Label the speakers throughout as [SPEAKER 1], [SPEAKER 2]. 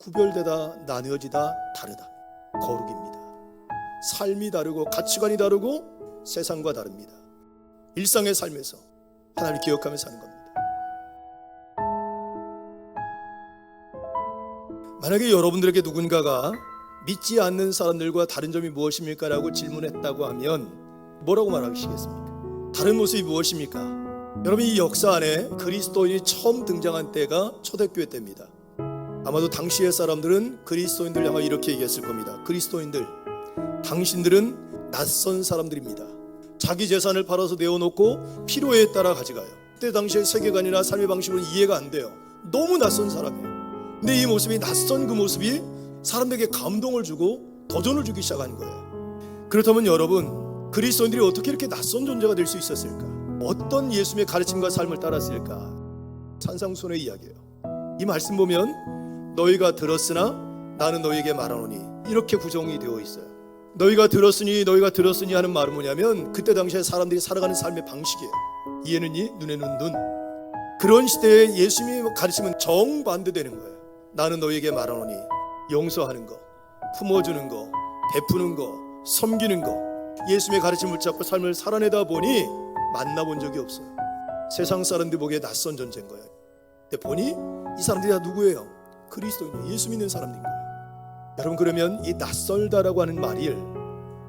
[SPEAKER 1] 구별되다 나뉘어지다 다르다 거룩입니다. 삶이 다르고 가치관이 다르고 세상과 다릅니다. 일상의 삶에서 하나님을 기억하며 사는 겁니다. 만약에 여러분들에게 누군가가 믿지 않는 사람들과 다른 점이 무엇입니까 라고 질문했다고 하면 뭐라고 말하시겠습니까? 다른 모습이 무엇입니까? 여러분 이 역사 안에 그리스도인이 처음 등장한 때가 초대교회 때입니다. 아마도 당시의 사람들은 그리스도인들 향해 이렇게 얘기했을 겁니다. 그리스도인들, 당신들은 낯선 사람들입니다. 자기 재산을 팔아서 내어놓고 필요에 따라 가져가요. 그때 당시의 세계관이나 삶의 방식으로는 이해가 안 돼요. 너무 낯선 사람이에요. 근데 이 모습이 낯선 그 모습이 사람들에게 감동을 주고 도전을 주기 시작한 거예요. 그렇다면 여러분, 그리스도인들이 어떻게 이렇게 낯선 존재가 될 수 있었을까? 어떤 예수님의 가르침과 삶을 따랐을까? 산상순의 이야기예요. 이 말씀 보면 너희가 들었으나 나는 너희에게 말하노니 이렇게 구정이 되어 있어요. 너희가 들었으니 너희가 들었으니 하는 말은 뭐냐면 그때 당시에 사람들이 살아가는 삶의 방식이에요. 이에는 이 눈에는 눈. 그런 시대에 예수님이 가르치면 정반대되는 거예요. 나는 너희에게 말하노니 용서하는 거, 품어주는 거, 베푸는 거, 섬기는 거. 예수님의 가르침을 붙잡고 삶을 살아내다 보니 만나본 적이 없어요. 세상 사람들 보기에 낯선 존재인 거예요. 근데 보니 이 사람들이 다 누구예요? 그리스도인이에요. 예수 믿는 사람들인 거예요. 여러분 그러면 이 낯설다라고 하는 말을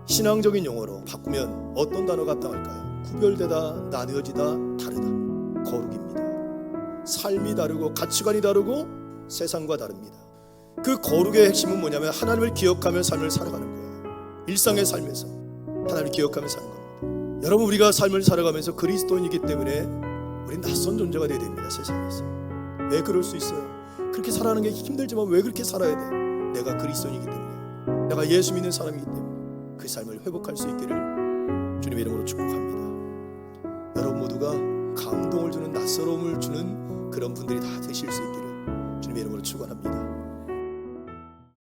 [SPEAKER 1] 신앙적인 용어로 바꾸면 어떤 단어가 합당할까요? 구별되다, 나뉘어지다, 다르다. 거룩입니다. 삶이 다르고 가치관이 다르고 세상과 다릅니다. 그 거룩의 핵심은 뭐냐면 하나님을 기억하며 삶을 살아가는 거예요. 일상의 삶에서 하나님을 기억하며 사는 겁니다. 여러분 우리가 삶을 살아가면서 그리스도인이기 때문에 우리 낯선 존재가 되어야 됩니다. 세상에서. 왜 그럴 수 있어요? 그렇게 살아가는 게 힘들지만 왜 그렇게 살아야 돼? 내가 그리스도인이기 때문에 내가 예수 믿는 사람이기 때문에 그 삶을 회복할 수 있기를 주님의 이름으로 축복합니다. 여러분 모두가 감동을 주는 낯설음을 주는 그런 분들이 다 되실 수 있기를 주님의 이름으로 축원합니다.